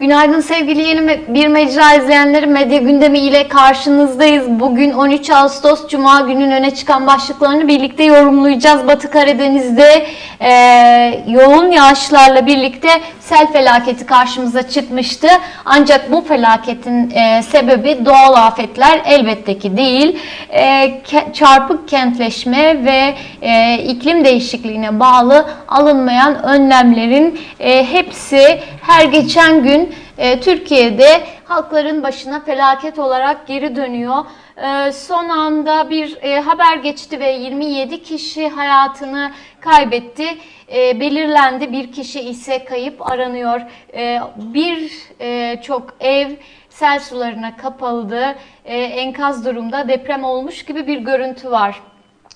Günaydın sevgili yeni bir mecra izleyenleri medya gündemi ile karşınızdayız. Bugün 13 Ağustos Cuma günün öne çıkan başlıklarını birlikte yorumlayacağız. Batı Karadeniz'de e, yoğun yağışlarla birlikte sel felaketi karşımıza çıkmıştı. Ancak bu felaketin e, sebebi doğal afetler elbette ki değil. E, ke- çarpık kentleşme ve e, iklim değişikliğine bağlı alınmayan önlemlerin e, hepsi her geçen gün e, Türkiye'de halkların başına felaket olarak geri dönüyor. E, son anda bir e, haber geçti ve 27 kişi hayatını kaybetti. E, belirlendi bir kişi ise kayıp aranıyor. E, bir e, çok ev sel sularına kapıldı. E, enkaz durumda deprem olmuş gibi bir görüntü var.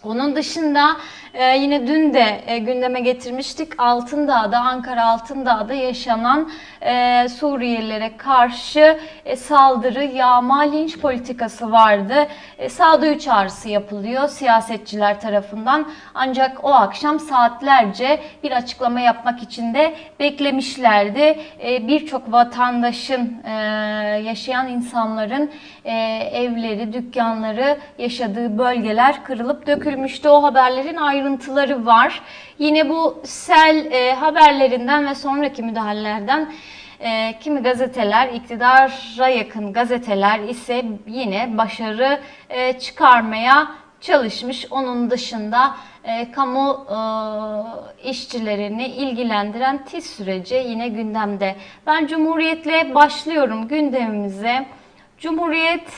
Onun dışında e, yine dün de e, gündeme getirmiştik Altındağ'da, Ankara Altındağ'da yaşanan e, Suriyelilere karşı e, saldırı, yağma, linç politikası vardı. E, sağduyu çağrısı yapılıyor siyasetçiler tarafından. Ancak o akşam saatlerce bir açıklama yapmak için de beklemişlerdi. E, Birçok vatandaşın, e, yaşayan insanların e, evleri, dükkanları, yaşadığı bölgeler kırılıp dökülmüştü. O haberlerin ayrıntıları var. Yine bu sel e, haberlerinden ve sonraki müdahalelerden e, kimi gazeteler, iktidara yakın gazeteler ise yine başarı e, çıkarmaya çalışmış. Onun dışında e, kamu e, işçilerini ilgilendiren TİS süreci yine gündemde. Ben Cumhuriyet'le başlıyorum gündemimize. Cumhuriyet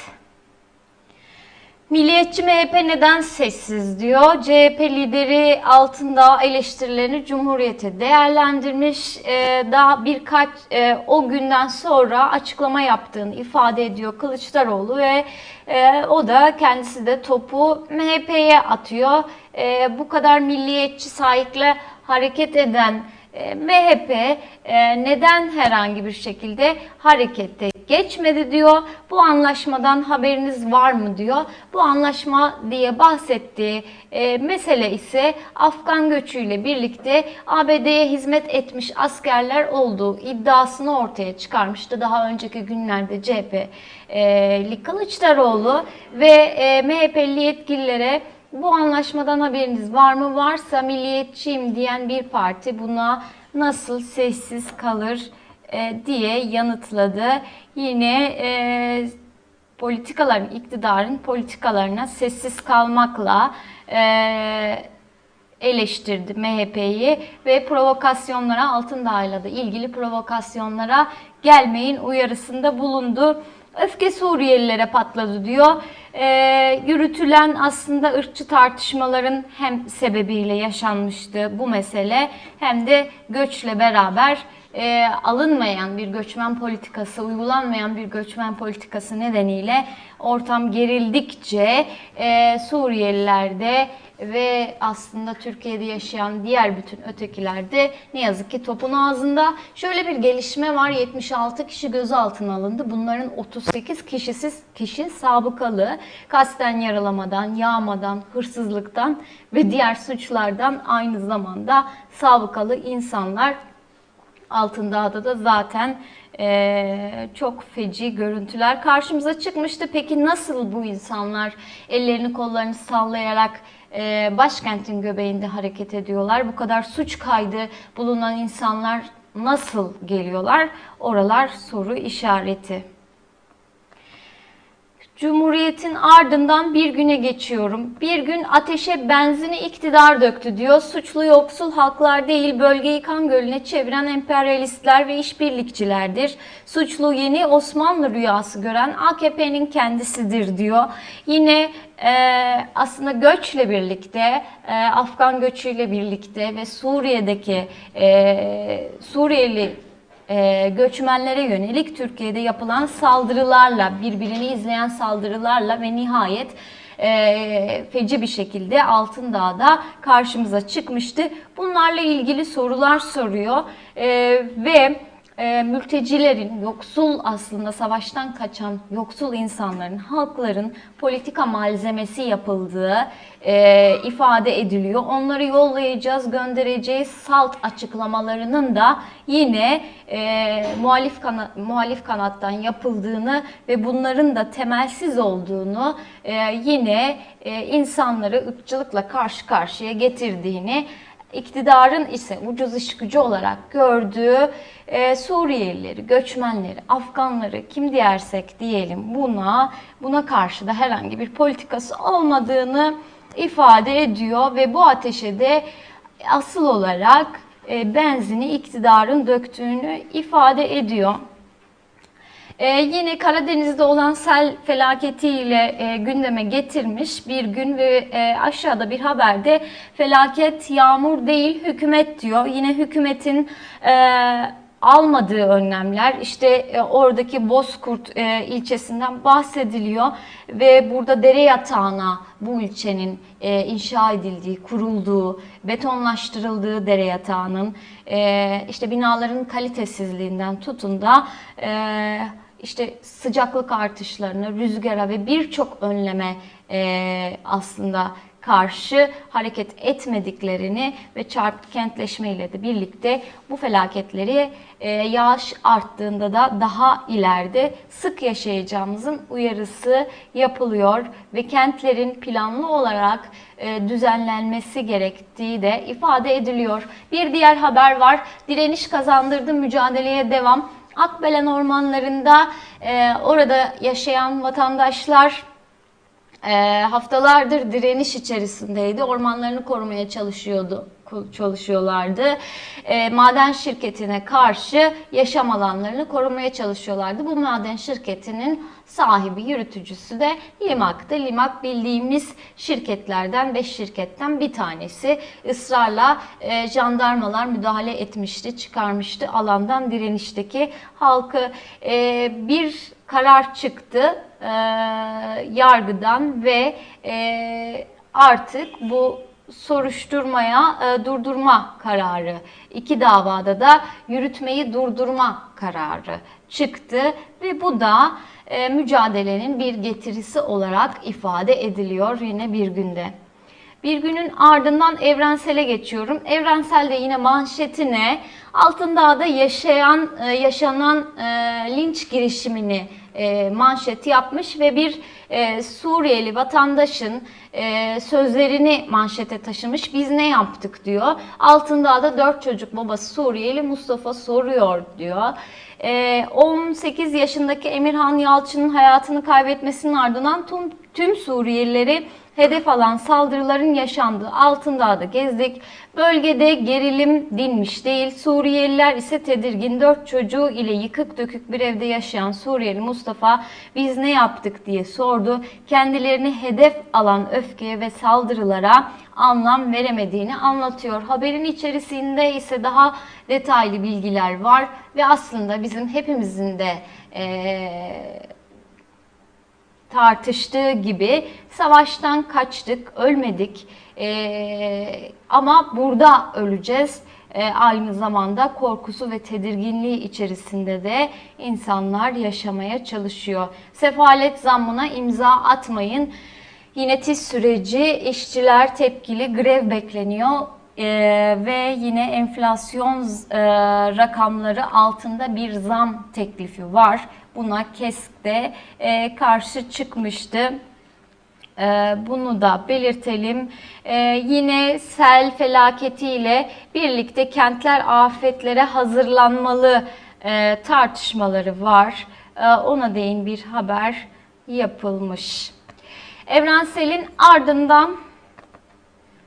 Milliyetçi MHP neden sessiz diyor. CHP lideri Altındağ eleştirilerini Cumhuriyet'e değerlendirmiş. Ee, daha birkaç e, o günden sonra açıklama yaptığını ifade ediyor Kılıçdaroğlu ve e, o da kendisi de topu MHP'ye atıyor. E, bu kadar milliyetçi sahikle hareket eden e, MHP e, neden herhangi bir şekilde harekete geçmedi diyor. Bu anlaşmadan haberiniz var mı diyor. Bu anlaşma diye bahsettiği e, mesele ise Afgan göçüyle birlikte ABD'ye hizmet etmiş askerler olduğu iddiasını ortaya çıkarmıştı. Daha önceki günlerde CHP'li Kılıçdaroğlu ve e, MHP'li yetkililere bu anlaşmadan haberiniz var mı? Varsa milliyetçiyim diyen bir parti buna nasıl sessiz kalır e, diye yanıtladı. Yine e, politikaların, iktidarın politikalarına sessiz kalmakla e, eleştirdi MHP'yi ve provokasyonlara Altındağ'la da ilgili provokasyonlara gelmeyin uyarısında bulundu. Öfke Suriyelilere patladı diyor. Ee, yürütülen aslında ırkçı tartışmaların hem sebebiyle yaşanmıştı bu mesele hem de göçle beraber e, alınmayan bir göçmen politikası, uygulanmayan bir göçmen politikası nedeniyle ortam gerildikçe e, Suriyelilerde ve aslında Türkiye'de yaşayan diğer bütün ötekilerde ne yazık ki topun ağzında. Şöyle bir gelişme var. 76 kişi gözaltına alındı. Bunların 38 kişisi kişi sabıkalı. Kasten yaralamadan, yağmadan, hırsızlıktan ve diğer suçlardan aynı zamanda sabıkalı insanlar Altındağ'da da zaten eee, çok feci görüntüler karşımıza çıkmıştı. Peki nasıl bu insanlar ellerini kollarını sallayarak eee, başkentin göbeğinde hareket ediyorlar? Bu kadar suç kaydı bulunan insanlar nasıl geliyorlar? Oralar soru işareti. Cumhuriyetin ardından bir güne geçiyorum. Bir gün ateşe benzini iktidar döktü diyor. Suçlu yoksul halklar değil bölgeyi kan gölüne çeviren emperyalistler ve işbirlikçilerdir. Suçlu yeni Osmanlı rüyası gören AKP'nin kendisidir diyor. Yine e, aslında göçle birlikte, e, Afgan göçüyle birlikte ve Suriye'deki e, Suriyeli e, göçmenlere yönelik Türkiye'de yapılan saldırılarla, birbirini izleyen saldırılarla ve nihayet e, feci bir şekilde Altındağ'da karşımıza çıkmıştı. Bunlarla ilgili sorular soruyor E, ve e, mültecilerin, yoksul aslında savaştan kaçan yoksul insanların, halkların politika malzemesi yapıldığı e, ifade ediliyor. Onları yollayacağız, göndereceğiz salt açıklamalarının da yine e, muhalif, kana, muhalif kanattan yapıldığını ve bunların da temelsiz olduğunu e, yine e, insanları ırkçılıkla karşı karşıya getirdiğini iktidarın ise ucuz iş gücü olarak gördüğü e, Suriyelileri, göçmenleri, Afganları kim diyersek diyelim buna buna karşı da herhangi bir politikası olmadığını ifade ediyor ve bu ateşe de asıl olarak e, benzini iktidarın döktüğünü ifade ediyor. Ee, yine Karadeniz'de olan sel felaketiyle e, gündeme getirmiş bir gün ve e, aşağıda bir haberde felaket yağmur değil hükümet diyor. Yine hükümetin e, almadığı önlemler işte e, oradaki Bozkurt e, ilçesinden bahsediliyor ve burada dere yatağına bu ilçenin e, inşa edildiği, kurulduğu, betonlaştırıldığı dere yatağının e, işte binaların kalitesizliğinden tutun da e, işte sıcaklık artışlarına, rüzgara ve birçok önleme e, aslında karşı hareket etmediklerini ve çarpık kentleşmeyle de birlikte bu felaketleri e, yağış arttığında da daha ileride sık yaşayacağımızın uyarısı yapılıyor ve kentlerin planlı olarak e, düzenlenmesi gerektiği de ifade ediliyor. Bir diğer haber var. Direniş kazandırdı mücadeleye devam. Akbelen ormanlarında e, orada yaşayan vatandaşlar e, haftalardır direniş içerisindeydi. Ormanlarını korumaya çalışıyordu çalışıyorlardı. E, maden şirketine karşı yaşam alanlarını korumaya çalışıyorlardı. Bu maden şirketinin sahibi, yürütücüsü de Limak'tı. Limak bildiğimiz şirketlerden, 5 şirketten bir tanesi. Israrla e, jandarmalar müdahale etmişti, çıkarmıştı alandan direnişteki halkı. E, bir karar çıktı e, yargıdan ve e, artık bu soruşturmaya e, durdurma kararı, iki davada da yürütmeyi durdurma kararı çıktı ve bu da e, mücadelenin bir getirisi olarak ifade ediliyor yine bir günde. Bir günün ardından evrensele geçiyorum. Evrenselde yine manşetine Altındağ'da yaşayan e, yaşanan e, linç girişimini e, manşet yapmış ve bir Suriyeli vatandaşın sözlerini manşete taşımış. Biz ne yaptık diyor. Altındağ'da dört çocuk babası Suriyeli Mustafa soruyor diyor. 18 yaşındaki Emirhan Yalçın'ın hayatını kaybetmesinin ardından tüm, tüm Suriyelileri hedef alan saldırıların yaşandığı Altındağ'da gezdik. Bölgede gerilim dinmiş değil. Suriyeliler ise tedirgin. Dört çocuğu ile yıkık dökük bir evde yaşayan Suriyeli Mustafa biz ne yaptık diye sordu. Kendilerini hedef alan öfkeye ve saldırılara anlam veremediğini anlatıyor. Haberin içerisinde ise daha detaylı bilgiler var ve aslında bizim hepimizin de ee, tartıştığı gibi savaştan kaçtık, ölmedik ee, ama burada öleceğiz. Ee, aynı zamanda korkusu ve tedirginliği içerisinde de insanlar yaşamaya çalışıyor. Sefalet zammına imza atmayın. Yine tiz süreci, işçiler tepkili, grev bekleniyor. Ee, ve yine enflasyon e, rakamları altında bir zam teklifi var. Buna KESK de e, karşı çıkmıştı. E, bunu da belirtelim. E, yine sel felaketiyle birlikte kentler afetlere hazırlanmalı e, tartışmaları var. Ona değin bir haber yapılmış. Evrensel'in ardından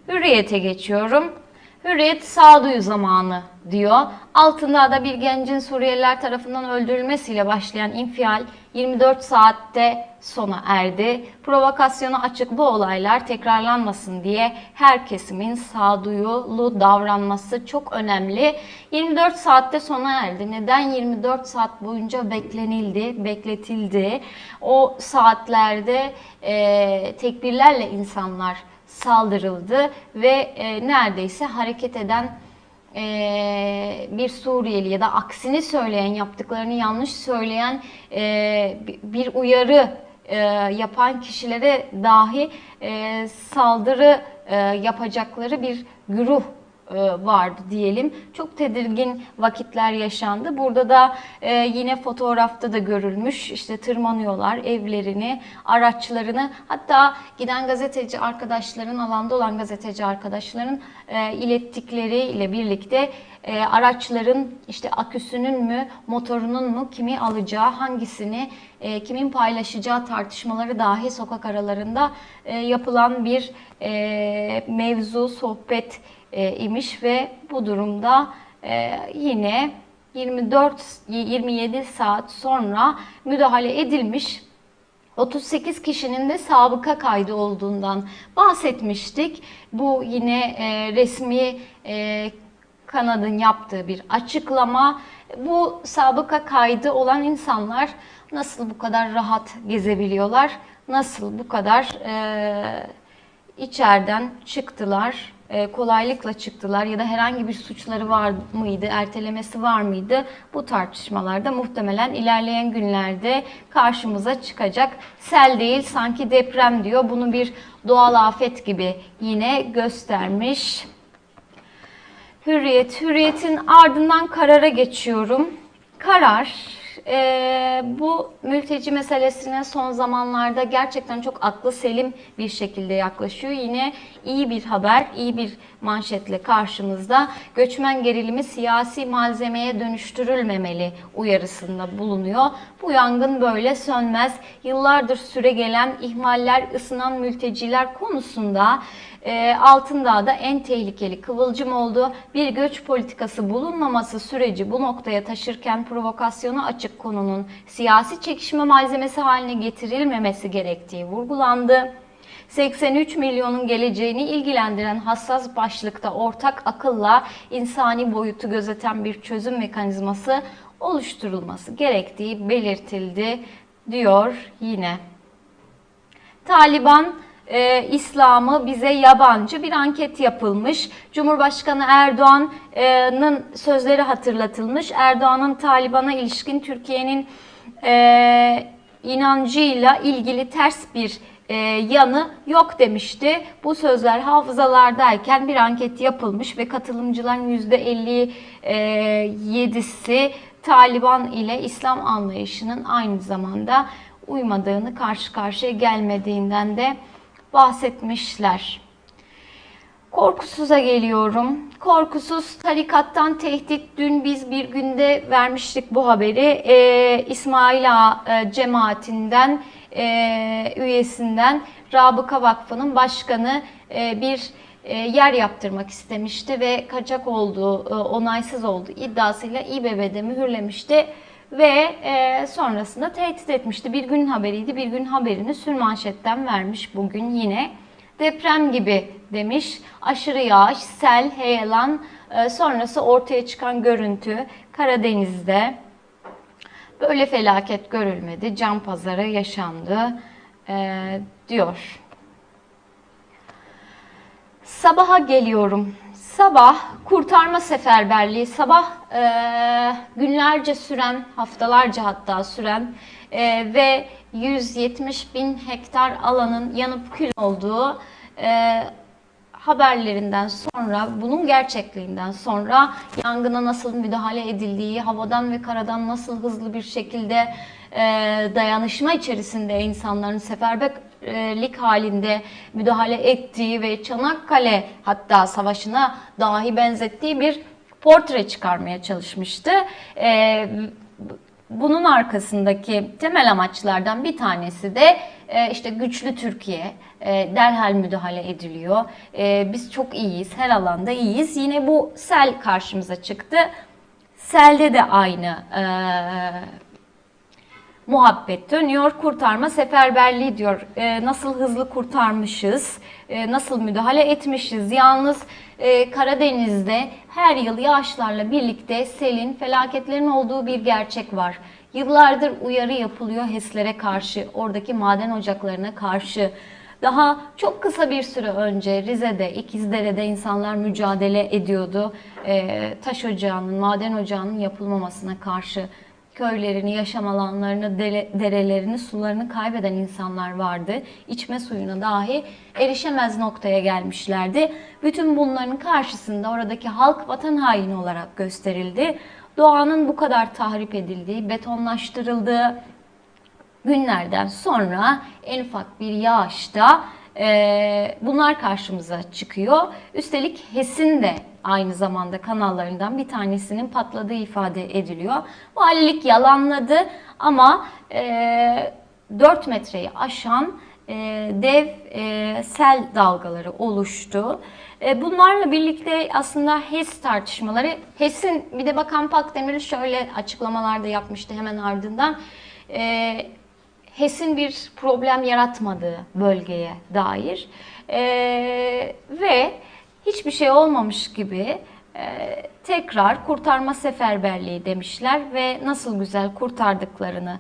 Hürriyet'e geçiyorum. Hürriyet sağduyu zamanı diyor. Altında da bir gencin Suriyeliler tarafından öldürülmesiyle başlayan infial 24 saatte sona erdi. Provokasyona açık bu olaylar tekrarlanmasın diye her kesimin sağduyulu davranması çok önemli. 24 saatte sona erdi. Neden 24 saat boyunca beklenildi, bekletildi? O saatlerde e, tekbirlerle insanlar saldırıldı ve e, neredeyse hareket eden e, bir Suriyeli ya da aksini söyleyen, yaptıklarını yanlış söyleyen e, bi- bir uyarı e, yapan kişilere dahi e, saldırı e, yapacakları bir güruh vardı diyelim. Çok tedirgin vakitler yaşandı. Burada da e, yine fotoğrafta da görülmüş. İşte tırmanıyorlar evlerini, araçlarını. Hatta giden gazeteci arkadaşların, alanda olan gazeteci arkadaşların e, ilettikleriyle birlikte e, araçların işte aküsünün mü, motorunun mu, kimi alacağı, hangisini, e, kimin paylaşacağı tartışmaları dahi sokak aralarında e, yapılan bir e, mevzu, sohbet e, imiş ve bu durumda e, yine 24-27 saat sonra müdahale edilmiş 38 kişinin de sabıka kaydı olduğundan bahsetmiştik. Bu yine e, resmi e, kanadın yaptığı bir açıklama. Bu sabıka kaydı olan insanlar nasıl bu kadar rahat gezebiliyorlar? Nasıl bu kadar e, içeriden çıktılar, e, kolaylıkla çıktılar ya da herhangi bir suçları var mıydı, ertelemesi var mıydı? Bu tartışmalarda muhtemelen ilerleyen günlerde karşımıza çıkacak. Sel değil sanki deprem diyor. Bunu bir doğal afet gibi yine göstermiş. Hürriyet. Hürriyet'in ardından karara geçiyorum. Karar e, bu mülteci meselesine son zamanlarda gerçekten çok aklı selim bir şekilde yaklaşıyor. Yine iyi bir haber, iyi bir manşetle karşımızda. Göçmen gerilimi siyasi malzemeye dönüştürülmemeli uyarısında bulunuyor. Bu yangın böyle sönmez. Yıllardır süre gelen ihmaller, ısınan mülteciler konusunda e, Altındağ'da en tehlikeli kıvılcım oldu. Bir göç politikası bulunmaması süreci bu noktaya taşırken provokasyona açık konunun siyasi çekişme malzemesi haline getirilmemesi gerektiği vurgulandı. 83 milyonun geleceğini ilgilendiren hassas başlıkta ortak akılla insani boyutu gözeten bir çözüm mekanizması oluşturulması gerektiği belirtildi diyor yine. Taliban e, İslam'ı bize yabancı bir anket yapılmış. Cumhurbaşkanı Erdoğan'ın sözleri hatırlatılmış. Erdoğan'ın Taliban'a ilişkin Türkiye'nin e, inancıyla ilgili ters bir e, yanı yok demişti. Bu sözler hafızalardayken bir anket yapılmış ve katılımcıların %57'si Taliban ile İslam anlayışının aynı zamanda uymadığını, karşı karşıya gelmediğinden de bahsetmişler. Korkusuz'a geliyorum. Korkusuz tarikattan tehdit. Dün biz bir günde vermiştik bu haberi. Ee, İsmail e, cemaatinden, e, üyesinden Rabıka Vakfı'nın başkanı e, bir e, yer yaptırmak istemişti ve kaçak olduğu, e, onaysız olduğu iddiasıyla İBB'de mühürlemişti ve e, sonrasında tehdit etmişti. Bir gün haberiydi. Bir gün haberini sürmanşetten vermiş bugün yine. Deprem gibi demiş. Aşırı yağış, sel, heyelan e, sonrası ortaya çıkan görüntü Karadeniz'de. Böyle felaket görülmedi. Can pazarı yaşandı e, diyor. Sabaha geliyorum. Sabah kurtarma seferberliği, sabah e, günlerce süren, haftalarca hatta süren e, ve 170 bin hektar alanın yanıp kül olduğu e, haberlerinden sonra, bunun gerçekliğinden sonra yangına nasıl müdahale edildiği, havadan ve karadan nasıl hızlı bir şekilde e, dayanışma içerisinde insanların seferberlik halinde müdahale ettiği ve Çanakkale hatta savaşına dahi benzettiği bir portre çıkarmaya çalışmıştı. Bunun arkasındaki temel amaçlardan bir tanesi de işte güçlü Türkiye, derhal müdahale ediliyor. Biz çok iyiyiz, her alanda iyiyiz. Yine bu sel karşımıza çıktı. Selde de aynı muhabbet dönüyor. Kurtarma seferberliği diyor. E, nasıl hızlı kurtarmışız, e, nasıl müdahale etmişiz. Yalnız e, Karadeniz'de her yıl yağışlarla birlikte selin, felaketlerin olduğu bir gerçek var. Yıllardır uyarı yapılıyor HES'lere karşı, oradaki maden ocaklarına karşı. Daha çok kısa bir süre önce Rize'de, İkizdere'de insanlar mücadele ediyordu. Ee, taş ocağının, maden ocağının yapılmamasına karşı köylerini, yaşam alanlarını, dere- derelerini, sularını kaybeden insanlar vardı. İçme suyuna dahi erişemez noktaya gelmişlerdi. Bütün bunların karşısında oradaki halk vatan haini olarak gösterildi. Doğanın bu kadar tahrip edildiği, betonlaştırıldığı, günlerden sonra en ufak bir yağışta e, bunlar karşımıza çıkıyor. Üstelik HES'in de aynı zamanda kanallarından bir tanesinin patladığı ifade ediliyor. Valilik yalanladı ama e, 4 metreyi aşan e, dev e, sel dalgaları oluştu. E, bunlarla birlikte aslında HES tartışmaları, HES'in bir de Bakan Pakdemir şöyle açıklamalarda yapmıştı hemen ardından. E, HES'in bir problem yaratmadığı bölgeye dair e, ve hiçbir şey olmamış gibi e, tekrar kurtarma seferberliği demişler ve nasıl güzel kurtardıklarını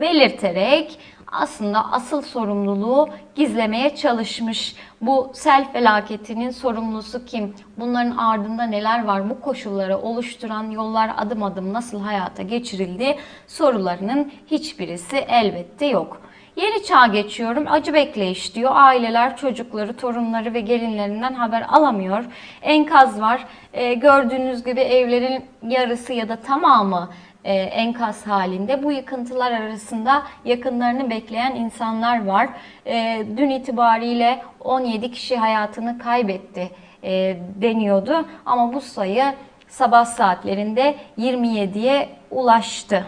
belirterek aslında asıl sorumluluğu gizlemeye çalışmış. Bu sel felaketinin sorumlusu kim? Bunların ardında neler var? Bu koşulları oluşturan yollar adım adım nasıl hayata geçirildi? Sorularının hiçbirisi elbette yok. Yeni çağ geçiyorum. Acı bekleyiş diyor. Aileler çocukları, torunları ve gelinlerinden haber alamıyor. Enkaz var. Ee, gördüğünüz gibi evlerin yarısı ya da tamamı e, enkaz halinde. Bu yıkıntılar arasında yakınlarını bekleyen insanlar var. E, dün itibariyle 17 kişi hayatını kaybetti e, deniyordu. Ama bu sayı sabah saatlerinde 27'ye ulaştı.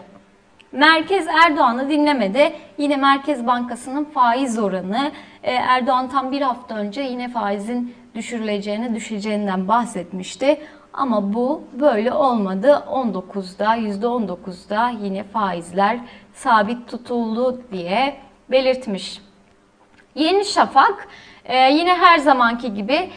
Merkez Erdoğan'ı dinlemedi. Yine Merkez Bankası'nın faiz oranı. e, Erdoğan tam bir hafta önce yine faizin düşürüleceğini, düşeceğinden bahsetmişti. Ama bu böyle olmadı. 19'da, %19'da yine faizler sabit tutuldu diye belirtmiş. Yeni Şafak e, yine her zamanki gibi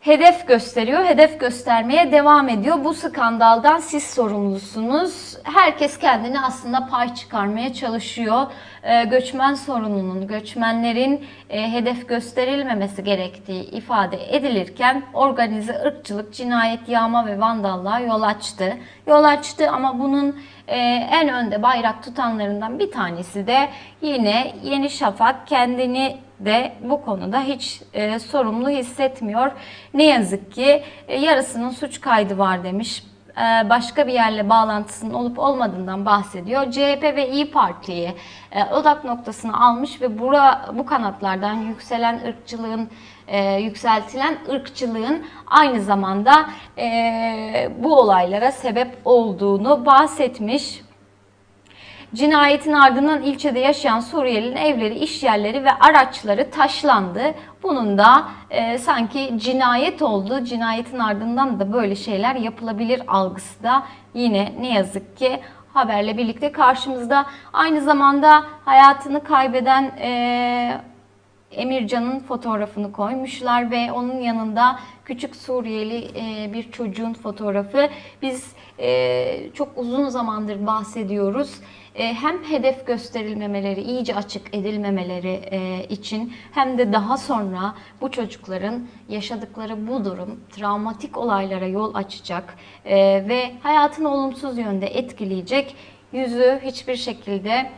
hedef gösteriyor. Hedef göstermeye devam ediyor. Bu skandaldan siz sorumlusunuz. Herkes kendini aslında pay çıkarmaya çalışıyor. E, göçmen sorununun, göçmenlerin e, hedef gösterilmemesi gerektiği ifade edilirken organize ırkçılık, cinayet, yağma ve vandallığa yol açtı. Yol açtı ama bunun e, en önde bayrak tutanlarından bir tanesi de yine Yeni Şafak kendini de bu konuda hiç e, sorumlu hissetmiyor. Ne yazık ki e, yarısının suç kaydı var demiş. E, başka bir yerle bağlantısının olup olmadığından bahsediyor. CHP ve İyi Parti'yi e, odak noktasına almış ve bura, bu kanatlardan yükselen ırkçılığın e, yükseltilen ırkçılığın aynı zamanda e, bu olaylara sebep olduğunu bahsetmiş. Cinayetin ardından ilçede yaşayan Suriyelilerin evleri, iş yerleri ve araçları taşlandı. Bunun da e, sanki cinayet oldu. Cinayetin ardından da böyle şeyler yapılabilir algısı da yine ne yazık ki haberle birlikte karşımızda. Aynı zamanda hayatını kaybeden e, Emircan'ın fotoğrafını koymuşlar ve onun yanında küçük Suriyeli e, bir çocuğun fotoğrafı. Biz e, çok uzun zamandır bahsediyoruz. E, hem hedef gösterilmemeleri, iyice açık edilmemeleri için hem de daha sonra bu çocukların yaşadıkları bu durum travmatik olaylara yol açacak ve hayatını olumsuz yönde etkileyecek yüzü hiçbir şekilde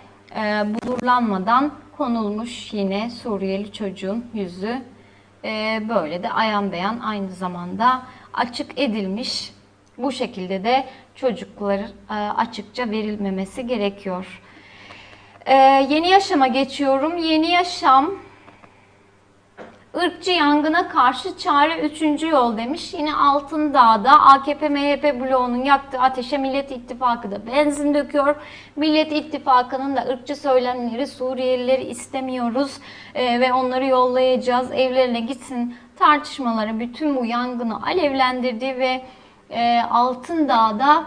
bulurlanmadan konulmuş yine Suriyeli çocuğun yüzü e, böyle de ayan beyan aynı zamanda açık edilmiş. Bu şekilde de çocuklar e, açıkça verilmemesi gerekiyor. E, yeni yaşama geçiyorum. Yeni yaşam Irkçı yangına karşı çare 3. yol demiş. Yine Altındağ'da AKP MHP bloğunun yaktığı ateşe Millet İttifakı da benzin döküyor. Millet İttifakı'nın da ırkçı söylemleri Suriyelileri istemiyoruz e, ve onları yollayacağız evlerine gitsin tartışmaları bütün bu yangını alevlendirdi ve e, Altındağ'da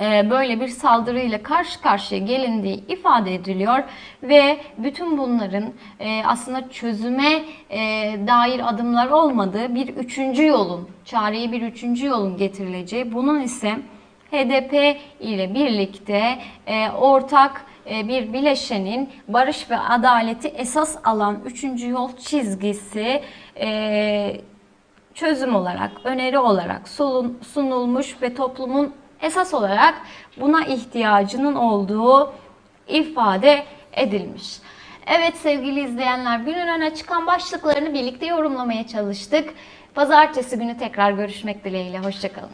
böyle bir saldırıyla karşı karşıya gelindiği ifade ediliyor ve bütün bunların e, aslında çözüme e, dair adımlar olmadığı bir üçüncü yolun, çareye bir üçüncü yolun getirileceği, bunun ise HDP ile birlikte ortak e, bir bileşenin barış ve adaleti esas alan üçüncü yol çizgisi e, çözüm olarak, öneri olarak sunul- sunulmuş ve toplumun esas olarak buna ihtiyacının olduğu ifade edilmiş. Evet sevgili izleyenler günün öne çıkan başlıklarını birlikte yorumlamaya çalıştık. Pazartesi günü tekrar görüşmek dileğiyle. Hoşçakalın.